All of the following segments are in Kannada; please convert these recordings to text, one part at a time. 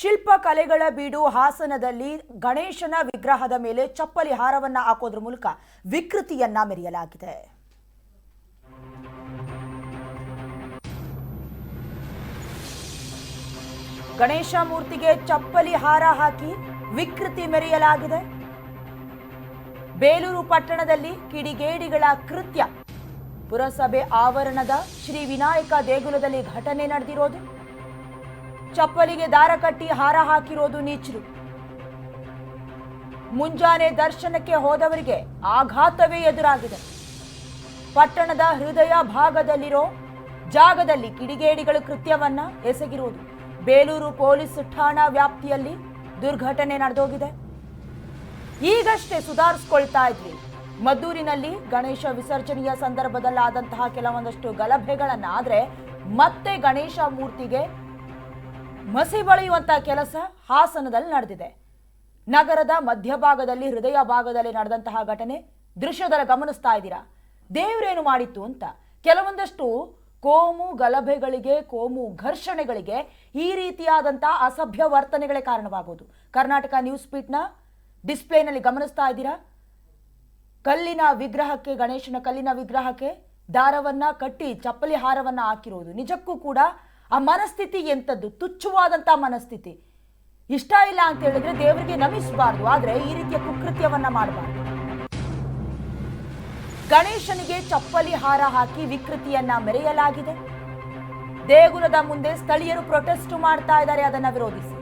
ಶಿಲ್ಪ ಕಲೆಗಳ ಬೀಡು ಹಾಸನದಲ್ಲಿ ಗಣೇಶನ ವಿಗ್ರಹದ ಮೇಲೆ ಚಪ್ಪಲಿ ಹಾರವನ್ನ ಹಾಕೋದ್ರ ಮೂಲಕ ವಿಕೃತಿಯನ್ನ ಮೆರೆಯಲಾಗಿದೆ. ಗಣೇಶ ಮೂರ್ತಿಗೆ ಚಪ್ಪಲಿ ಹಾರ ಹಾಕಿ ವಿಕೃತಿ ಮೆರೆಯಲಾಗಿದೆ. ಬೇಲೂರು ಪಟ್ಟಣದಲ್ಲಿ ಕಿಡಿಗೇಡಿಗಳ ಕೃತ್ಯ. ಪುರಸಭೆ ಆವರಣದ ಶ್ರೀ ವಿನಾಯಕ ದೇಗುಲದಲ್ಲಿ ಘಟನೆ ನಡೆದಿರೋದು. ಚಪ್ಪಲಿಗೆ ದಾರ ಕಟ್ಟಿ ಹಾರ ಹಾಕಿರೋದು ನೀಚರು. ಮುಂಜಾನೆ ದರ್ಶನಕ್ಕೆ ಹೋದವರಿಗೆ ಆಘಾತವೇ ಎದುರಾಗಿದೆ. ಪಟ್ಟಣದ ಹೃದಯ ಭಾಗದಲ್ಲಿರೋ ಜಾಗದಲ್ಲಿ ಕಿಡಿಗೇಡಿಗಳು ಕೃತ್ಯವನ್ನ ಎಸಗಿರುವುದು ಬೇಲೂರು ಪೊಲೀಸ್ ಠಾಣಾ ವ್ಯಾಪ್ತಿಯಲ್ಲಿ ದುರ್ಘಟನೆ ನಡೆದೋಗಿದೆ. ಈಗಷ್ಟೇ ಸುಧಾರಿಸ್ಕೊಳ್ತಾ ಇದ್ವಿ. ಮದ್ದೂರಿನಲ್ಲಿ ಗಣೇಶ ವಿಸರ್ಜನೆಯ ಸಂದರ್ಭದಲ್ಲಾದಂತಹ ಕೆಲವೊಂದಷ್ಟು ಗಲಭೆಗಳನ್ನ ಆದ್ರೆ ಮತ್ತೆ ಗಣೇಶ ಮೂರ್ತಿಗೆ ಮಸಿ ಬಳಿಯುವಂತಹ ಕೆಲಸ ಹಾಸನದಲ್ಲಿ ನಡೆದಿದೆ. ನಗರದ ಮಧ್ಯಭಾಗದಲ್ಲಿ ಹೃದಯ ಭಾಗದಲ್ಲಿ ನಡೆದಂತಹ ಘಟನೆ ದೃಶ್ಯದಲ್ಲಿ ಗಮನಿಸ್ತಾ ಇದ್ದೀರಾ? ದೇವರೇನು ಮಾಡಿತ್ತು ಅಂತ? ಕೆಲವೊಂದಷ್ಟು ಕೋಮು ಗಲಭೆಗಳಿಗೆ, ಕೋಮು ಘರ್ಷಣೆಗಳಿಗೆ ಈ ರೀತಿಯಾದಂತಹ ಅಸಭ್ಯ ವರ್ತನೆಗಳೇ ಕಾರಣವಾಗುವುದು ಕರ್ನಾಟಕ ನ್ಯೂಸ್ ಪೀಟ್ನ ಡಿಸ್ಪ್ಲೇನಲ್ಲಿ ಗಮನಿಸ್ತಾ ಇದ್ದೀರಾ? ಕಲ್ಲಿನ ವಿಗ್ರಹಕ್ಕೆ, ಗಣೇಶನ ಕಲ್ಲಿನ ವಿಗ್ರಹಕ್ಕೆ ದಾರವನ್ನ ಕಟ್ಟಿ ಚಪ್ಪಲಿ ಹಾರವನ್ನ ಹಾಕಿರೋದು. ನಿಜಕ್ಕೂ ಕೂಡ ಆ ಮನಸ್ಥಿತಿ ಎಂಥದ್ದು? ತುಚ್ಛವಾದಂಥ ಮನಸ್ಥಿತಿ. ಇಷ್ಟ ಇಲ್ಲ ಅಂತ ಹೇಳಿದ್ರೆ ದೇವರಿಗೆ ನಮಿಸಬಾರ್ದು. ಆದರೆ ಈ ರೀತಿಯ ಕುಕೃತ್ಯವನ್ನ ಮಾಡಬಾರ್ದು. ಗಣೇಶನಿಗೆ ಚಪ್ಪಲಿ ಹಾರ ಹಾಕಿ ವಿಕೃತಿಯನ್ನ ಮೆರೆಯಲಾಗಿದೆ. ದೇಗುಲದ ಮುಂದೆ ಸ್ಥಳೀಯರು ಪ್ರೊಟೆಸ್ಟ್ ಮಾಡ್ತಾ ಇದ್ದಾರೆ, ಅದನ್ನ ವಿರೋಧಿಸಿ.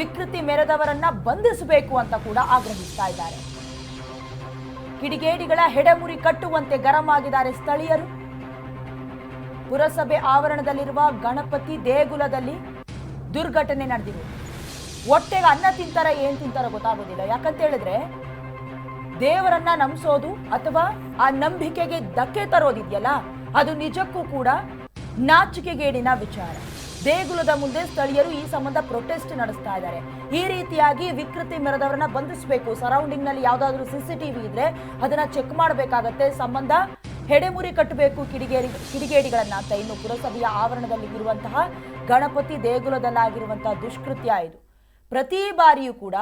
ವಿಕೃತಿ ಮೆರೆದವರನ್ನ ಬಂಧಿಸಬೇಕು ಅಂತ ಕೂಡ ಆಗ್ರಹಿಸ್ತಾ ಇದ್ದಾರೆ. ಕಿಡಿಗೇಡಿಗಳ ಹೆಡೆಮುರಿ ಕಟ್ಟುವಂತೆ ಗರಂ ಆಗಿದ್ದಾರೆ ಸ್ಥಳೀಯರು. ಪುರಸಭೆ ಆವರಣದಲ್ಲಿರುವ ಗಣಪತಿ ದೇಗುಲದಲ್ಲಿ ದುರ್ಘಟನೆ ನಡೆದಿದೆ. ಹೊಟ್ಟೆಗೆ ಅನ್ನ ತಿಂತಾರ ಏನ್ ತಿಂತಾರ ಗೊತ್ತಾಗೋದಿಲ್ಲ. ಯಾಕಂತ ಹೇಳಿದ್ರೆ ದೇವರನ್ನ ನಂಬಿಸೋದು ಅಥವಾ ಆ ನಂಬಿಕೆಗೆ ಧಕ್ಕೆ ತರೋದಿದೆಯಲ್ಲ, ಅದು ನಿಜಕ್ಕೂ ಕೂಡ ನಾಚಿಕೆಗೇಡಿನ ವಿಚಾರ. ದೇಗುಲದ ಮುಂದೆ ಸ್ಥಳೀಯರು ಈ ಸಂಬಂಧ ಪ್ರೊಟೆಸ್ಟ್ ನಡೆಸ್ತಾ ಇದ್ದಾರೆ. ಈ ರೀತಿಯಾಗಿ ವಿಕೃತಿ ಮೆರೆದವರನ್ನ ಬಂಧಿಸಬೇಕು. ಸರೌಂಡಿಂಗ್ನಲ್ಲಿ ಯಾವ್ದಾದ್ರು ಸಿಸಿಟಿವಿ ಇದ್ರೆ ಅದನ್ನ ಚೆಕ್ ಮಾಡಬೇಕಾಗತ್ತೆ. ಸಂಬಂಧ ಹೆಡೆಮುರಿ ಕಟ್ಟಬೇಕು ಕಿಡಿಗೇಡಿ ಕಿಡಿಗೇಡಿಗಳನ್ನ ಅಂತ ಇನ್ನು ಪುರಸಭೆಯ ಆವರಣದಲ್ಲಿ ಇರುವಂತಹ ಗಣಪತಿ ದೇಗುಲದಲ್ಲಾಗಿರುವಂತಹ ದುಷ್ಕೃತ್ಯ ಇದು. ಪ್ರತಿ ಬಾರಿಯೂ ಕೂಡ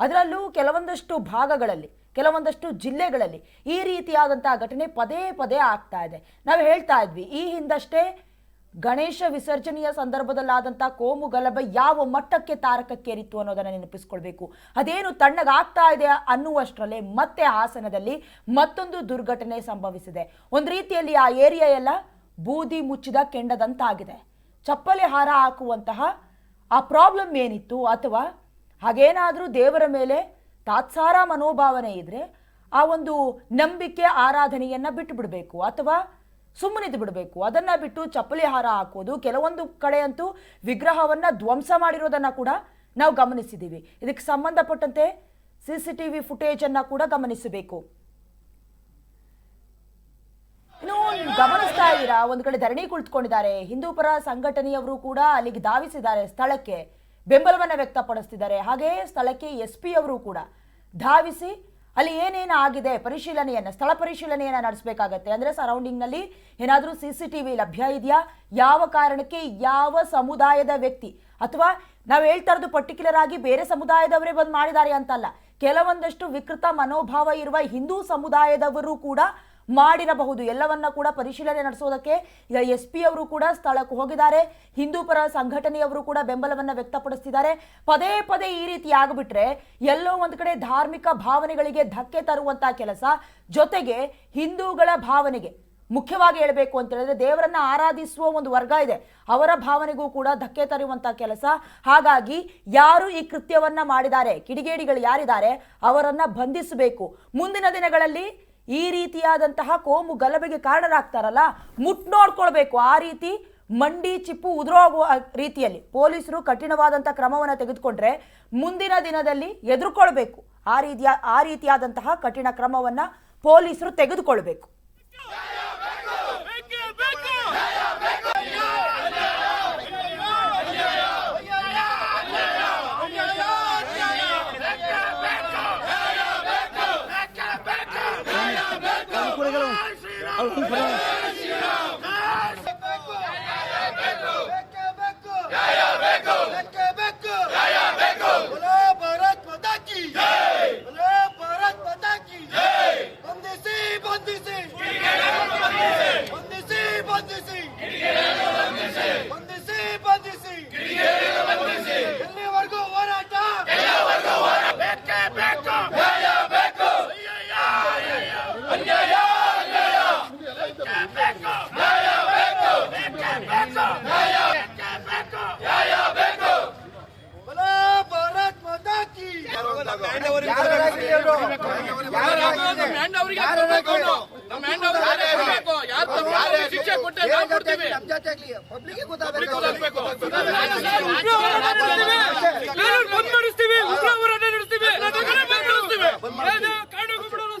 ಅದರಲ್ಲೂ ಕೆಲವೊಂದಷ್ಟು ಭಾಗಗಳಲ್ಲಿ, ಕೆಲವೊಂದಷ್ಟು ಜಿಲ್ಲೆಗಳಲ್ಲಿ ಈ ರೀತಿಯಾದಂತಹ ಘಟನೆ ಪದೇ ಪದೇ ಆಗ್ತಾ ಇದೆ. ನಾವು ಹೇಳ್ತಾ ಇದ್ವಿ, ಈ ಹಿಂದಷ್ಟೇ ಗಣೇಶ ವಿಸರ್ಜನೆಯ ಸಂದರ್ಭದಲ್ಲಾದಂಥ ಕೋಮು ಗಲಭೆ ಯಾವ ಮಟ್ಟಕ್ಕೆ ತಾರಕಕ್ಕೇರಿತ್ತು ಅನ್ನೋದನ್ನು ನೆನಪಿಸ್ಕೊಳ್ಬೇಕು. ಅದೇನು ತಣ್ಣಗಾಗ್ತಾ ಇದೆ ಅನ್ನುವಷ್ಟರಲ್ಲೇ ಮತ್ತೆ ಹಾಸನದಲ್ಲಿ ಮತ್ತೊಂದು ದುರ್ಘಟನೆ ಸಂಭವಿಸಿದೆ. ಒಂದು ರೀತಿಯಲ್ಲಿ ಆ ಏರಿಯಾ ಎಲ್ಲ ಬೂದಿ ಮುಚ್ಚಿದ ಕೆಂಡದಂತಾಗಿದೆ. ಚಪ್ಪಲಿ ಹಾರ ಹಾಕುವಂತಹ ಆ ಪ್ರಾಬ್ಲಮ್ ಏನಿತ್ತು ಅಥವಾ ಹಾಗೇನಾದರೂ ದೇವರ ಮೇಲೆ ತಾತ್ಸಾರ ಮನೋಭಾವನೆ ಇದ್ರೆ ಆ ಒಂದು ನಂಬಿಕೆ ಆರಾಧನೆಯನ್ನ ಬಿಟ್ಟು ಬಿಡಬೇಕು ಅಥವಾ ಸುಮ್ಮನಿದ್ದು ಬಿಡಬೇಕು. ಅದನ್ನ ಬಿಟ್ಟು ಚಪ್ಪಲಿ ಹಾರ ಹಾಕೋದು, ಕೆಲವೊಂದು ಕಡೆ ಅಂತೂ ವಿಗ್ರಹವನ್ನ ಧ್ವಂಸ ಮಾಡಿರೋದನ್ನು ಕೂಡ ನಾವು ಗಮನಿಸಿದ್ದೀವಿ ಇದಕ್ಕೆ ಸಂಬಂಧಪಟ್ಟಂತೆ C C T V footage ಅನ್ನ ಕೂಡ ಗಮನಿಸಬೇಕು. ಇನ್ನು ಗಮನಿಸ್ತಾ ಇದ್ದೀರಾ? ಒಂದು ಕಡೆ ಧರಣಿ ಕುಳಿತುಕೊಂಡಿದ್ದಾರೆ. ಹಿಂದೂ ಪರ ಸಂಘಟನೆಯವರು ಕೂಡ ಅಲ್ಲಿಗೆ ಧಾವಿಸಿದ್ದಾರೆ ಸ್ಥಳಕ್ಕೆ. ಬೆಂಬಲವನ್ನ ವ್ಯಕ್ತಪಡಿಸ್ತಿದ್ದಾರೆ. ಹಾಗೆ ಸ್ಥಳಕ್ಕೆ ಎಸ್ ಪಿ ಅವರು ಕೂಡ ಧಾವಿಸಿ ಅಲ್ಲಿ ಏನೇನು ಆಗಿದೆ ಪರಿಶೀಲನೆಯನ್ನ, ಸ್ಥಳ ಪರಿಶೀಲನೆಯನ್ನ ನಡೆಸಬೇಕಾಗತ್ತೆ. ಅಂದ್ರೆ ಸರೌಂಡಿಂಗ್ನಲ್ಲಿ ಏನಾದರೂ ಸಿ ಸಿ ಟಿವಿ ಲಭ್ಯ ಇದೆಯಾ? ಯಾವ ಕಾರಣಕ್ಕೆ ಯಾವ ಸಮುದಾಯದ ವ್ಯಕ್ತಿ? ಅಥವಾ ನಾವು ಹೇಳ್ತಾ ಇರೋದು ಪರ್ಟಿಕ್ಯುಲರ್ ಆಗಿ ಬೇರೆ ಸಮುದಾಯದವರೇ ಬಂದು ಮಾಡಿದ್ದಾರೆ ಅಂತಲ್ಲ. ಕೆಲವೊಂದಷ್ಟು ವಿಕೃತ ಮನೋಭಾವ ಇರುವ ಹಿಂದೂ ಸಮುದಾಯದವರು ಕೂಡ ಮಾಡಿರಬಹುದು. ಎಲ್ಲವನ್ನ ಕೂಡ ಪರಿಶೀಲನೆ ನಡೆಸೋದಕ್ಕೆ ಎಸ್ ಪಿ ಅವರು ಕೂಡ ಸ್ಥಳಕ್ಕೆ ಹೋಗಿದ್ದಾರೆ. ಹಿಂದೂ ಪರ ಸಂಘಟನೆಯವರು ಕೂಡ ಬೆಂಬಲವನ್ನು ವ್ಯಕ್ತಪಡಿಸ್ತಿದ್ದಾರೆ. ಪದೇ ಪದೇ ಈ ರೀತಿ ಆಗಿಬಿಟ್ರೆ ಎಲ್ಲೋ ಒಂದು ಕಡೆ ಧಾರ್ಮಿಕ ಭಾವನೆಗಳಿಗೆ ಧಕ್ಕೆ ತರುವಂತಹ ಕೆಲಸ ಜೊತೆಗೆ ಹಿಂದೂಗಳ ಭಾವನೆಗೆ ಮುಖ್ಯವಾಗಿ ಹೇಳಬೇಕು ಅಂತ ಹೇಳಿದ್ರೆ ದೇವರನ್ನ ಆರಾಧಿಸುವ ಒಂದು ವರ್ಗ ಇದೆ. ಅವರ ಭಾವನೆಗೂ ಕೂಡ ಧಕ್ಕೆ ತರುವಂತಹ ಕೆಲಸ. ಹಾಗಾಗಿ ಯಾರು ಈ ಕೃತ್ಯವನ್ನ ಮಾಡಿದ್ದಾರೆ, ಕಿಡಿಗೇಡಿಗಳು ಯಾರಿದ್ದಾರೆ, ಅವರನ್ನ ಬಂಧಿಸಬೇಕು. ಮುಂದಿನ ದಿನಗಳಲ್ಲಿ ಈ ರೀತಿಯಾದಂತಹ ಕೋಮು ಗಲಭೆಗೆ ಕಾರಣರಾಗ್ತಾರಲ್ಲ, ಮುಟ್ ನೋಡ್ಕೊಳ್ಬೇಕು ಆ ರೀತಿ. ಮಂಡಿ ಚಿಪ್ಪು ಉದುರೋಗುವ ರೀತಿಯಲ್ಲಿ ಪೊಲೀಸರು ಕಠಿಣವಾದಂಥ ಕ್ರಮವನ್ನು ತೆಗೆದುಕೊಂಡ್ರೆ ಮುಂದಿನ ದಿನದಲ್ಲಿ ಎದುರುಕೊಳ್ಬೇಕು. ಆ ರೀತಿಯ, ಆ ರೀತಿಯಾದಂತಹ ಕಠಿಣ ಕ್ರಮವನ್ನ ಪೊಲೀಸರು ತೆಗೆದುಕೊಳ್ಬೇಕು. ಬೇಕು ಶಿಕ್ಷೆ ಕೊಟ್ಟೆ ಕೊಡ್ತೀವಿ. ಬಂದ್ ಮಾಡಿಸ್ತೀವಿ ಉಗ್ರ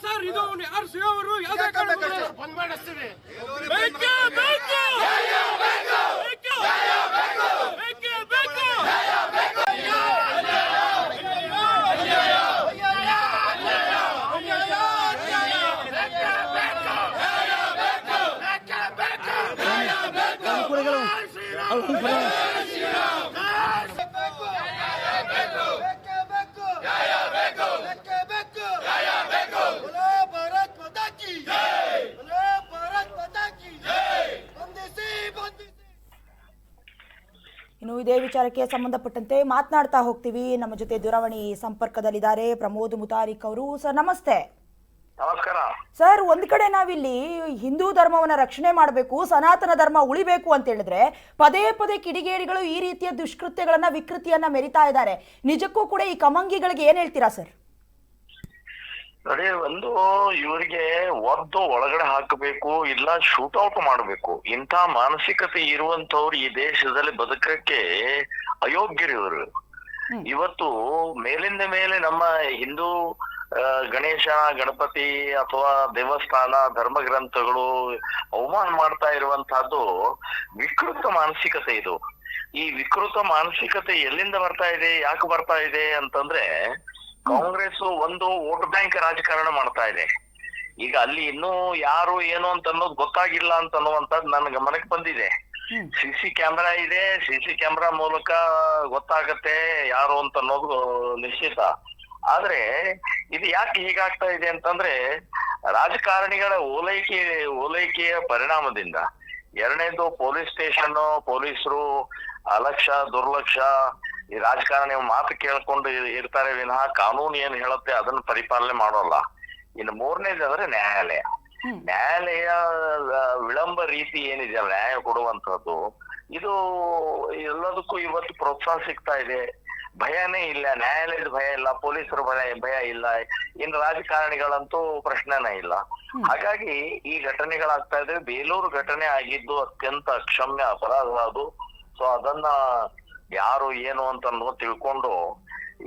ಸರ್ ಇದು ಯಾರು ಅವರು ಯಾವುದೇ ಕಾರಣ ಬಂದ್ ಮಾಡಿಸ್ತೀವಿ. ಇನ್ನು ಇದೇ ವಿಚಾರಕ್ಕೆ ಸಂಬಂಧಪಟ್ಟಂತೆ ಮಾತನಾಡ್ತಾ ಹೋಗ್ತೀವಿ. ನಮ್ಮ ಜೊತೆ ದೂರವಾಣಿ ಸಂಪರ್ಕದಲ್ಲಿದ್ದಾರೆ ಪ್ರಮೋದ್ ಮುತಾರಿಕ್ ಅವರು. ಸರ್, ನಮಸ್ತೆ. ನಮಸ್ಕಾರ. ಸರ್ ಒಂದ್ ಕಡೆ ನಾವಿಲ್ಲಿ ಹಿಂದೂ ಧರ್ಮವನ್ನ ರಕ್ಷಣೆ ಮಾಡಬೇಕು ಸನಾತನ ಧರ್ಮ ಉಳಿಬೇಕು ಅಂತ ಹೇಳಿದ್ರೆ ಪದೇ ಪದೇ ಕಿಡಿಗೇಡಿಗಳು ಈ ರೀತಿಯ ದುಷ್ಕೃತ್ಯಗಳನ್ನ ವಿಕೃತಿಯನ್ನ ಮೆರಿತಾ ಇದ್ದಾರೆ. ನಿಜಕ್ಕೂ ಕೂಡ ಈ ಕಮಂಗಿಗಳಿಗೆ ಏನ್ ಹೇಳ್ತೀರಾ ಸರ್? ನೋಡಿ ಒಂದು ಇವರಿಗೆ ಒದ್ದು ಒಳಗಡೆ ಹಾಕಬೇಕು ಇಲ್ಲ ಔಟ್ ಮಾಡಬೇಕು. ಇಂಥ ಮಾನಸಿಕತೆ ಇರುವಂತವ್ರು ಈ ದೇಶದಲ್ಲಿ ಬದುಕಕ್ಕೆ ಅಯೋಗ್ಯರು ಇವರು. ಇವತ್ತು ಮೇಲಿಂದ ಮೇಲೆ ನಮ್ಮ ಹಿಂದೂ ಗಣೇಶ ಗಣಪತಿ ಅಥವಾ ದೇವಸ್ಥಾನ ಧರ್ಮ ಗ್ರಂಥಗಳು ಅವಮಾನ ಮಾಡ್ತಾ ಇರುವಂತಹದ್ದು ವಿಕೃತ ಮಾನಸಿಕತೆ ಇದು. ಈ ವಿಕೃತ ಮಾನಸಿಕತೆ ಎಲ್ಲಿಂದ ಬರ್ತಾ ಇದೆ ಯಾಕೆ ಬರ್ತಾ ಇದೆ ಅಂತಂದ್ರೆ ಕಾಂಗ್ರೆಸ್ ಒಂದು ವೋಟ್ ಬ್ಯಾಂಕ್ ರಾಜಕಾರಣ ಮಾಡ್ತಾ ಇದೆ. ಈಗ ಅಲ್ಲಿ ಇನ್ನೂ ಯಾರು ಏನು ಅಂತ ಅನ್ನೋದು ಗೊತ್ತಾಗಿಲ್ಲ ಅಂತ ಅನ್ನುವಂಥದ್ದು ನನ್ನ ಗಮನಕ್ಕೆ ಬಂದಿದೆ. ಸಿ ಸಿ ಕ್ಯಾಮೆರಾ ಇದೆ ಸಿ ಸಿ ಕ್ಯಾಮೆರಾ ಮೂಲಕ ಗೊತ್ತಾಗತ್ತೆ ಯಾರು ಅಂತ ಅನ್ನೋದು ನಿಶ್ಚಿತ. ಆದ್ರೆ ಇದು ಯಾಕೆ ಹೀಗಾಗ್ತಾ ಇದೆ ಅಂತಂದ್ರೆ ರಾಜಕಾರಣಿಗಳ ಓಲೈಕೆ ಓಲೈಕೆಯ ಪರಿಣಾಮದಿಂದ ಎರಡನೇದು ಪೊಲೀಸ್ ಸ್ಟೇಷನ್ ಪೊಲೀಸರು ಅಲಕ್ಷ್ಯ ದುರ್ಲಕ್ಷ ಈ ರಾಜಕಾರಣಿ ಮಾತು ಕೇಳ್ಕೊಂಡು ಇರ್ತಾರೆ ವಿನಃ ಕಾನೂನು ಏನ್ ಹೇಳುತ್ತೆ ಅದನ್ನ ಪರಿಪಾಲನೆ ಮಾಡೋಲ್ಲ. ಇನ್ನು ಮೂರನೇದು ಅಂದ್ರೆ ನ್ಯಾಯಾಲಯ. ನ್ಯಾಯಾಲಯ ವಿಳಂಬ ರೀತಿ ಏನಿದೆಯಲ್ಲ ನ್ಯಾಯ ಕೊಡುವಂತದ್ದು ಇದು ಎಲ್ಲದಕ್ಕೂ ಇವತ್ತು ಪ್ರೋತ್ಸಾಹ ಸಿಗ್ತಾ ಇದೆ. ಭಯನೇ ಇಲ್ಲ ನ್ಯಾಯಾಲಯದ ಭಯ ಇಲ್ಲ ಪೊಲೀಸರ ಭಯ ಭಯ ಇಲ್ಲ. ಇನ್ನು ರಾಜಕಾರಣಿಗಳಂತೂ ಪ್ರಶ್ನೆನೇ ಇಲ್ಲ. ಹಾಗಾಗಿ ಈ ಘಟನೆಗಳಾಗ್ತಾ ಇದ್ರೆ ಬೇಲೂರು ಘಟನೆ ಆಗಿದ್ದು ಅತ್ಯಂತ ಅಕ್ಷಮ್ಯ ಅಪರಾಧ ಅದು. ಸೊ ಅದನ್ನ ಯಾರು ಏನು ಅಂತ ತಿಳ್ಕೊಂಡು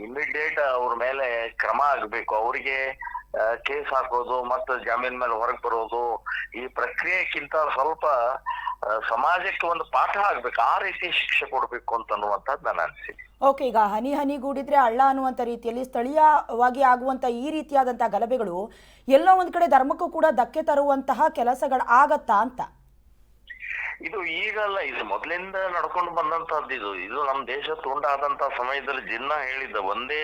ಇಮಿಡಿಯೇಟ್ ಅವ್ರ ಮೇಲೆ ಕ್ರಮ ಆಗ್ಬೇಕು. ಅವರಿಗೆ ಕೇಸ್ ಹಾಕೋದು ಮತ್ತೆ ಜಾಮೀನ್ ಮೇಲೆ ಹೊರಗೆ ಬರೋದು ಈ ಪ್ರಕ್ರಿಯೆಗಿಂತ ಸ್ವಲ್ಪ ಸಮಾಜಕ್ಕೆ ಒಂದು ಪಾಠ ಆಗ್ಬೇಕು, ಆ ರೀತಿ ಶಿಕ್ಷೆ ಕೊಡಬೇಕು ಅಂತ ಅನ್ನುವಂಥದ್ದು ನನ್ನ ಅನಿಸಿಕೆ. ಓಕೆ, ಈಗ ಹನಿ ಹನಿಗೂಡಿದ್ರೆ ಹಳ್ಳ ಅನ್ನುವಂಥ ರೀತಿಯಲ್ಲಿ ಸ್ಥಳೀಯವಾಗಿ ಆಗುವಂಥ ಈ ರೀತಿಯಾದಂಥ ಗಲಭೆಗಳು ಎಲ್ಲೋ ಒಂದ್ ಕಡೆ ಧರ್ಮಕ್ಕೂ ಕೂಡ ಧಕ್ಕೆ ತರುವಂತಹ ಕೆಲಸಗಳು ಆಗತ್ತಾ ಅಂತ? ಇದು ಈಗಲ್ಲ ಇದು ಮೊದಲಿಂದ ನಡ್ಕೊಂಡು ಬಂದಂತಹದ್ದು ಇದು. ಇದು ನಮ್ಮ ದೇಶ ತುಂಡಾದಂತ ಸಮಯದಲ್ಲಿ ಜಿನ್ನ ಹೇಳಿದ್ದ ಒಂದೇ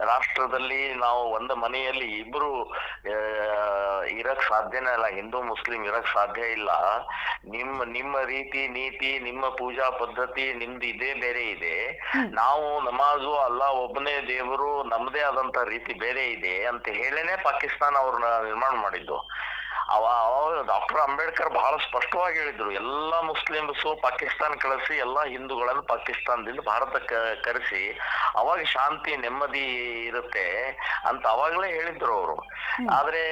ರಾಷ್ಟ್ರದಲ್ಲಿ ನಾವು ಒಂದ ಮನೆಯಲ್ಲಿ ಇಬ್ರು ಇರಕ್ ಸಾಧ್ಯನೇ ಇಲ್ಲ ಹಿಂದೂ ಮುಸ್ಲಿಂ ಇರಕ್ ಸಾಧ್ಯ ಇಲ್ಲ. ನಿಮ್ಮ ನಿಮ್ಮ ರೀತಿ ನೀತಿ ನಿಮ್ಮ ಪೂಜಾ ಪದ್ಧತಿ ನಿಮ್ದು ಇದೇ ಬೇರೆ ಇದೆ. ನಾವು ನಮಾಜು ಅಲ್ಲ ಒಬ್ಬನೇ ದೇವರು ನಮ್ದೇ ಆದಂತ ರೀತಿ ಬೇರೆ ಇದೆ ಅಂತ ಹೇಳೇನೆ ಪಾಕಿಸ್ತಾನ ಅವ್ರನ್ನ ನಿರ್ಮಾಣ ಮಾಡಿದ್ದು. ಅವ ಡಾಕ್ಟರ್ ಅಂಬೇಡ್ಕರ್ ಬಹಳ ಸ್ಪಷ್ಟವಾಗಿ ಹೇಳಿದ್ರು ಎಲ್ಲಾ ಮುಸ್ಲಿಮ್ಸು ಪಾಕಿಸ್ತಾನ ಕಳಿಸಿ ಎಲ್ಲಾ ಹಿಂದೂಗಳನ್ನು ಪಾಕಿಸ್ತಾನದಿಂದ ಭಾರತಕ್ಕೆ ಕರೆಸಿ ಅವಾಗ ಶಾಂತಿ ನೆಮ್ಮದಿ ಇರುತ್ತೆ ಅಂತ ಅವಾಗಲೇ ಹೇಳಿದ್ರು ಅವರು. ಆದ್ರೆ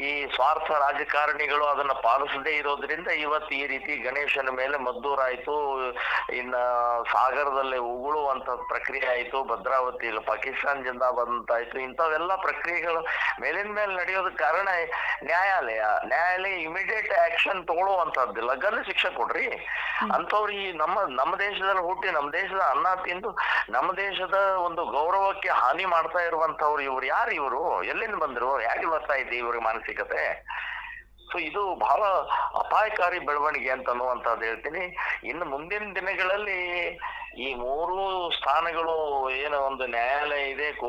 ಈ ಸ್ವಾರ್ಥ ರಾಜಕಾರಣಿಗಳು ಅದನ್ನ ಪಾಲಿಸದೇ ಇರೋದ್ರಿಂದ ಇವತ್ತು ಈ ರೀತಿ ಗಣೇಶನ ಮೇಲೆ ಮದ್ದೂರಾಯ್ತು ಇನ್ನ ಸಾಗರದಲ್ಲಿ ಉಗುಳುವಂತ ಪ್ರಕ್ರಿಯೆ ಆಯ್ತು ಭದ್ರಾವತಿ ಪಾಕಿಸ್ತಾನದಿಂದ ಬಂದಾಯ್ತು ಇಂಥವೆಲ್ಲ ಪ್ರಕ್ರಿಯೆಗಳು ಮೇಲಿನ ಮೇಲೆ ನಡೆಯೋದಕ್ಕೆ ಕಾರಣ ನ್ಯಾಯಾಲಯ ನ್ಯಾಯಾಲಯ ಇಮಿಡಿಯೇಟ್ ಆಕ್ಷನ್ ತಗೊಳ್ಳುವಂತದ್ದು ಲಗ್ನ ಶಿಕ್ಷೆ ಕೊಡ್ರಿ. ಅಂತವ್ರು ಈ ನಮ್ಮ ನಮ್ಮ ದೇಶದಲ್ಲಿ ಹುಟ್ಟಿ ನಮ್ಮ ದೇಶದ ಅನ್ನ ತಿಂದು ನಮ್ಮ ದೇಶದ ಒಂದು ಗೌರವಕ್ಕೆ ಹಾನಿ ಮಾಡ್ತಾ ಇರುವಂತವ್ರು ಇವ್ರು ಯಾರು ಇವರು? ಎಲ್ಲಿಂದ ಬಂದ್ರು? ಯಾಕೆ ಬರ್ತಾ ಇದೆ ಇವ್ರಿಗೆ ಮಾನಸಿಕತೆ? ಸೊ ಇದು ಬಹಳ ಅಪಾಯಕಾರಿ ಬೆಳವಣಿಗೆ ಅಂತ ಅನ್ನುವಂಥದ್ದು ಹೇಳ್ತೀನಿ. ಇನ್ನು ಮುಂದಿನ ದಿನಗಳಲ್ಲಿ ಈ ಮೂರು ಸ್ಥಾನಗಳು ಏನು ಒಂದು ನ್ಯಾಯಾಲಯ ಇದೆ, ಕೋ,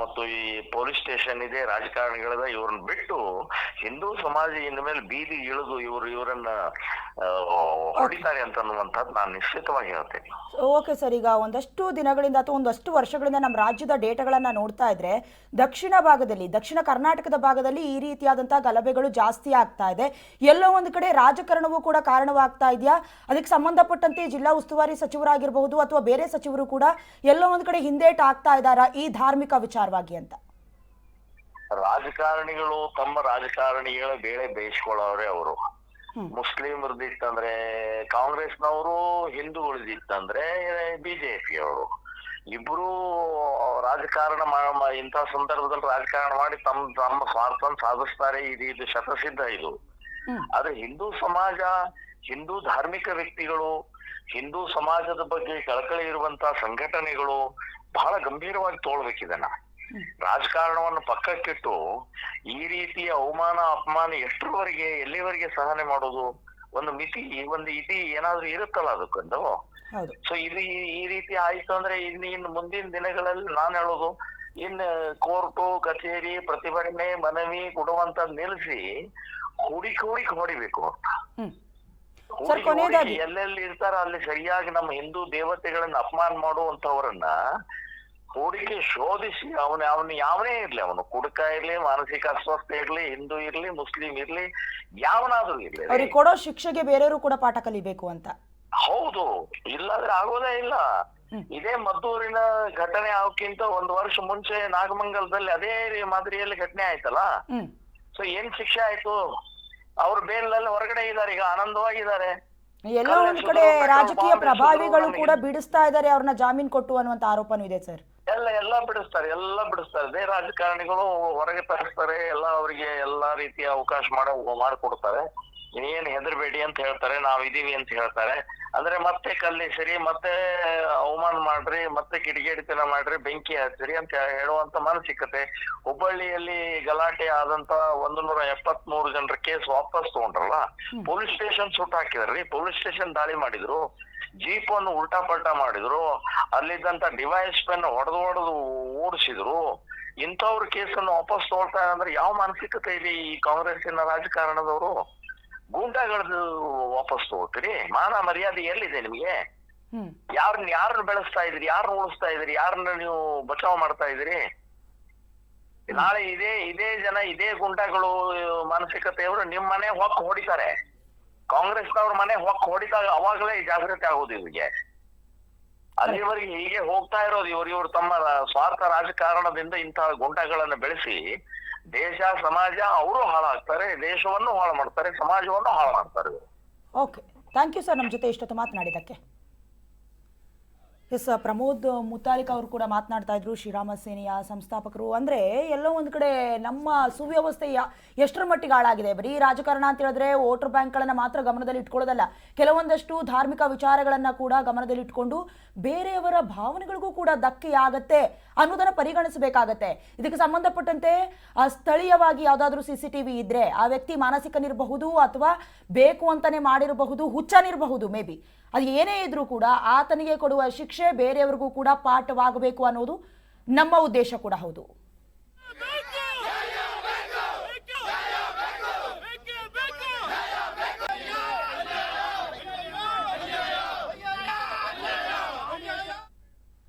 ಮತ್ತು ಈ ಪೊಲೀಸ್ ಸ್ಟೇಷನ್ ಇದೆ, ರಾಜಕಾರಣಿಗಳಿದೆ ಇವ್ರನ್ನ ಬಿಟ್ಟು ಹಿಂದೂ ಸಮಾಜ ಇನ್ನು ಮೇಲೆ ಬೀದಿ ಇಳಿದು ಇವರು ಇವರನ್ನ ಹೊಡಿತಾರೆ ಅಂತ ಅನ್ನುವಂಥದ್ದು ನಾನು ನಿಶ್ಚಿತವಾಗಿ ಹೇಳ್ತೇನೆ. ಓಕೆ ಸರ್ ಈಗ ಒಂದಷ್ಟು ದಿನಗಳಿಂದ ಅಥವಾ ಒಂದಷ್ಟು ವರ್ಷಗಳಿಂದ ನಮ್ಮ ರಾಜ್ಯದ ಡೇಟಾಗಳನ್ನ ನೋಡ್ತಾ ಇದ್ರೆ ದಕ್ಷಿಣ ಭಾಗದಲ್ಲಿ, ದಕ್ಷಿಣ ಕರ್ನಾಟಕದ ಭಾಗದಲ್ಲಿ ಈ ರೀತಿಯಾದಂತಹ ಗಲಭೆಗಳು ಜಾಸ್ತಿ ಆಗ್ತಾ ಇದೆ. ಎಲ್ಲೋ ಒಂದು ಕಡೆ ರಾಜಕಾರಣವೂ ಕೂಡ ಕಾರಣವಾಗ್ತಾ ಇದೆಯಾ? ಅದಕ್ಕೆ ಸಂಬಂಧಪಟ್ಟಂತೆ ಜಿಲ್ಲಾ ಉಸ್ತುವಾರಿ ಸಚಿವರಾಗಿರಬಹುದು ಅಥವಾ ಬೇರೆ ಸಚಿವರು ಕೂಡ ಎಲ್ಲೋ ಒಂದು ಕಡೆ ಹಿಂದೇಟ್ ಆಗ್ತಾ ಇದ್ದಾರಾ ಈ ಧಾರ್ಮಿಕ ವಿಚಾರವಾಗಿ ಅಂತ? ರಾಜಕಾರಣಿಗಳು ತಮ್ಮ ರಾಜಕಾರಣಿಗಳ ಬೇಳೆ ಬೇಯಿಸ್ಕೊಳ್ಳೋರೆ ಅವರು. ಮುಸ್ಲಿಮರದಿತ್ತಂದ್ರೆ ಕಾಂಗ್ರೆಸ್ನವರು ಹಿಂದೂಗಳದಿತ್ತಂದ್ರೆ ಬಿಜೆಪಿ ಅವರು ಇಬ್ರು ರಾಜಕಾರಣ ಇಂಥ ಸಂದರ್ಭದಲ್ಲಿ ರಾಜಕಾರಣ ಮಾಡಿ ತಮ್ಮ ತಮ್ಮ ಸ್ವಾರ್ಥ ಸಾಧಿಸ್ತಾರೆ. ಇದು ಇದು ಶತಸಿದ್ಧ ಇದು. ಆದ್ರೆ ಹಿಂದೂ ಸಮಾಜ ಹಿಂದೂ ಧಾರ್ಮಿಕ ವ್ಯಕ್ತಿಗಳು ಹಿಂದೂ ಸಮಾಜದ ಬಗ್ಗೆ ಕಳಕಳಿ ಇರುವಂತಹ ಸಂಘಟನೆಗಳು ಬಹಳ ಗಂಭೀರವಾಗಿ ತೋಳ್ಬೇಕಿದನ್ನ ರಾಜಕಾರಣವನ್ನು ಪಕ್ಕಕ್ಕಿಟ್ಟು ಈ ರೀತಿಯ ಅವಮಾನ ಅಪಮಾನ ಎಷ್ಟರವರೆಗೆ ಎಲ್ಲಿವರೆಗೆ ಸಹನೆ ಮಾಡೋದು? ಒಂದು ಮಿತಿ ಒಂದು ಇತಿ ಏನಾದ್ರೂ ಇರುತ್ತಲ್ಲ ಅದಕ್ಕೊಂದು? ಹೌದು. ಸೊ ಇದು ಈ- ಈ ರೀತಿ ಆಯ್ತು ಅಂದ್ರೆ ಇನ್ನು ಇನ್ನು ಮುಂದಿನ ದಿನಗಳಲ್ಲಿ ನಾನ್ ಹೇಳೋದು ಇನ್ ಕೋರ್ಟು ಕಚೇರಿ ಪ್ರತಿಭಟನೆ ಮನವಿ ಕೊಡುವಂತ ನಿಲ್ಲಿಸಿ ಕೂಡಿ ಹುಡುಕಿ ಹೊಡಿಬೇಕು ಅಂತ. ಹ್ಮ್. ಸರ್, ಹುಡುಕಿ ಕೊನೆಯದಾಗಿ- ಹುಡುಕಿ ಎಲ್ಲೆಲ್ಲಿ ಇರ್ತಾರ ಅಲ್ಲಿ ಸರಿಯಾಗಿ ನಮ್ಮ ಹಿಂದೂ ದೇವತೆಗಳನ್ನ ಅಪಮಾನ ಮಾಡುವಂತವರನ್ನ ಹೂಡಿಕೆ ಶೋಧಿಸಿ ಅವನ ಅವನು ಯಾವನೇ ಇರ್ಲಿ ಅವನು ಕುಡುಕ ಇರ್ಲಿ ಮಾನಸಿಕ ಅಸ್ವಸ್ಥ ಇರ್ಲಿ ಹಿಂದೂ ಇರ್ಲಿ ಮುಸ್ಲಿಂ ಇರ್ಲಿ ಯಾವನಾದ್ರೂ ಇರ್ಲಿ. ಅವ್ರಿಗೆ ಕೊಡೋ ಶಿಕ್ಷೆಗೆ ಬೇರೆಯವರು ಕೂಡ ಪಾಠ ಕಲಿಬೇಕು ಅಂತ. ಹೌದು ಇಲ್ಲಾದ್ರೆ ಆಗೋದೇ ಇಲ್ಲ. ಇದೇ ಮದ್ದೂರಿನ ಘಟನೆ ಆಗಕ್ಕಿಂತ ಒಂದ್ ವರ್ಷ ಮುಂಚೆ ನಾಗಮಂಗಲದಲ್ಲಿ ಅದೇ ಮಾದರಿಯಲ್ಲಿ ಘಟನೆ ಆಯ್ತಲ್ಲ? ಸೊ ಏನ್ ಶಿಕ್ಷೆ ಆಯ್ತು? ಅವ್ರ ಬೇಲ್ನಲ್ಲಿ ಹೊರಗಡೆ ಇದಾರೆ ಈಗ ಆನಂದವಾಗಿದ್ದಾರೆ. ಎಲ್ಲೋ ಒಂದ್ ಕಡೆ ರಾಜಕೀಯ ಪ್ರಭಾವಿಗಳು ಕೂಡ ಬಿಡಿಸ್ತಾ ಇದ್ದಾರೆ ಅವ್ರನ್ನ ಜಾಮೀನ್ ಕೊಟ್ಟು ಅನ್ನುವಂತ ಆರೋಪನೂ ಇದೆ ಸರ್. ಎಲ್ಲ ಎಲ್ಲ ಬಿಡಿಸ್ತಾರೆ ಎಲ್ಲ ಬಿಡಿಸ್ತಾರೆ. ಅದೇ ರಾಜಕಾರಣಿಗಳು ಹೊರಗೆ ತರಿಸ್ತಾರೆ ಎಲ್ಲ ಅವರಿಗೆ ಎಲ್ಲಾ ರೀತಿಯ ಅವಕಾಶ ಮಾಡ ಮಾಡಿಕೊಡ್ತಾರೆ. ಏನ್ ಹೆದರ್ಬೇಡಿ ಅಂತ ಹೇಳ್ತಾರೆ ನಾವ್ ಇದೀವಿ ಅಂತ ಹೇಳ್ತಾರೆ. ಅಂದ್ರೆ ಮತ್ತೆ ಕಲ್ಲಿಸಿರಿ ಮತ್ತೆ ಅವಮಾನ ಮಾಡ್ರಿ ಮತ್ತೆ ಕಿಡಿಗೇಡಿತನ ಮಾಡ್ರಿ ಬೆಂಕಿ ಹಚ್ಚಿರಿ ಅಂತ ಹೇಳುವಂತ ಮಾನಸಿಕತೆ. ಹುಬ್ಬಳ್ಳಿಯಲ್ಲಿ ಗಲಾಟೆ ಆದಂತ ಒಂದು ನೂರ ಎಪ್ಪತ್ ಮೂರು ಜನರ ಕೇಸ್ ವಾಪಸ್ ತಗೊಂಡ್ರಲ್ಲ ಪೊಲೀಸ್ ಸ್ಟೇಷನ್ ಸುಟ್ಟು ಹಾಕಿದ್ರಿ ಪೊಲೀಸ್ ಸ್ಟೇಷನ್ ದಾಳಿ ಮಾಡಿದ್ರು ಜೀಪ್ ಅನ್ನು ಉಲ್ಟಾ ಪಲ್ಟಾ ಮಾಡಿದ್ರು ಅಲ್ಲಿದ್ದಂತ ಡಿವೈಸ್ ಪೆನ್ ಹೊಡೆದು ಹೊಡೆದು ಓಡಿಸಿದ್ರು. ಇಂಥವ್ರ ಕೇಸನ್ನು ವಾಪಸ್ ತಗೊಳ್ತಾರೆ ಅಂದ್ರೆ ಯಾವ ಮಾನಸಿಕತೆ ಇದೆ ಈ ಕಾಂಗ್ರೆಸ್ಸಿನ ರಾಜಕಾರಣದವರು? ಗೂಂಡಾಗಳದ್ದು ವಾಪಸ್ ತಗೋತೀರಿ? ಮಾನ ಮರ್ಯಾದೆ ಎಲ್ಲಿದೆ ನಿಮ್ಗೆ? ಯಾರನ್ನ ಯಾರನ್ನ ಬೆಳೆಸ್ತಾ ಇದ್ರಿ ಯಾರನ್ನ ಉಳಿಸ್ತಾ ಇದ್ರಿ ಯಾರನ್ನ ನೀವು ಬಚಾವ್ ಮಾಡ್ತಾ ಇದ್ರಿ ನಾಳೆ ಇದೇ ಇದೇ ಜನ ಇದೇ ಗುಂಡಾಗಳು ಮಾನಸಿಕತೆಯವರು ನಿಮ್ ಮನೆ ಹೊಕ್ಕ ಹೊಡಿತಾರೆ. ಕಾಂಗ್ರೆಸ್ನವ್ರ ಮನೆ ಹೊಕ್ಕ ಹೊಡಿತಾ ಅವಾಗಲೇ ಜಾಗೃತಿ ಆಗೋದು ಇವರಿಗೆ. ಅಲ್ಲಿವರೆಗೆ ಹೀಗೆ ಹೋಗ್ತಾ ಇರೋದು ಇವ್ರು. ಇವ್ರು ತಮ್ಮ ಸ್ವಾರ್ಥ ರಾಜಕಾರಣದಿಂದ ಇಂತಹ ಗುಂಡಾಗಳನ್ನ ಬೆಳೆಸಿ ದೇಶ, ಸಮಾಜ, ಅವರು ಹಾಳಾಗ್ತಾರೆ, ದೇಶವನ್ನು ಹಾಳು ಮಾಡ್ತಾರೆ, ಸಮಾಜವನ್ನು ಹಾಳು ಮಾಡ್ತಾರೆ. ಓಕೆ ಥ್ಯಾಂಕ್ ಯು ಸರ್ ನಮ್ಮ ಜೊತೆ ಇಷ್ಟೊತ್ತು ಮಾತನಾಡಿದ್ದಕ್ಕೆ. ಎಸ್, ಪ್ರಮೋದ್ ಮುತಾಲಿಕ್ ಅವರು ಕೂಡ ಮಾತನಾಡ್ತಾ ಇದ್ರು, ಶ್ರೀರಾಮ ಸೇನೆಯ ಸಂಸ್ಥಾಪಕರು. ಅಂದ್ರೆ ಎಲ್ಲೋ ಒಂದ್ ಕಡೆ ನಮ್ಮ ಸುವ್ಯವಸ್ಥೆ ಎಷ್ಟರ ಮಟ್ಟಿಗೆ ಹಾಳಾಗಿದೆ? ಬರೀ ರಾಜಕಾರಣ ಅಂತ ಹೇಳಿದ್ರೆ ವೋಟರ್ ಬ್ಯಾಂಕ್ಗಳನ್ನ ಮಾತ್ರ ಗಮನದಲ್ಲಿ ಇಟ್ಕೊಳ್ಳೋದಲ್ಲ. ಕೆಲವೊಂದಷ್ಟು ಧಾರ್ಮಿಕ ವಿಚಾರಗಳನ್ನ ಕೂಡ ಗಮನದಲ್ಲಿ ಇಟ್ಕೊಂಡು ಬೇರೆಯವರ ಭಾವನೆಗಳಿಗೂ ಕೂಡ ಧಕ್ಕೆ ಆಗತ್ತೆ ಅನ್ನೋದನ್ನ ಪರಿಗಣಿಸಬೇಕಾಗತ್ತೆ. ಇದಕ್ಕೆ ಸಂಬಂಧಪಟ್ಟಂತೆ ಸ್ಥಳೀಯವಾಗಿ ಯಾವುದಾದ್ರೂ ಸಿ ಸಿ ಟಿ ವಿ ಇದ್ರೆ ಆ ವ್ಯಕ್ತಿ ಮಾನಸಿಕನಿರಬಹುದು ಅಥವಾ ಬೇಕು ಅಂತಾನೆ ಮಾಡಿರಬಹುದು, ಹುಚ್ಚನಿರಬಹುದು, ಮೇ ಬಿ. ಅದು ಏನೇ ಇದ್ರೂ ಕೂಡ ಆತನಿಗೆ ಕೊಡುವ ಶಿಕ್ಷೆ ಬೇರೆಯವ್ರಿಗೂ ಕೂಡ ಪಾಠವಾಗಬೇಕು ಅನ್ನೋದು ನಮ್ಮ ಉದ್ದೇಶ ಕೂಡ ಹೌದು.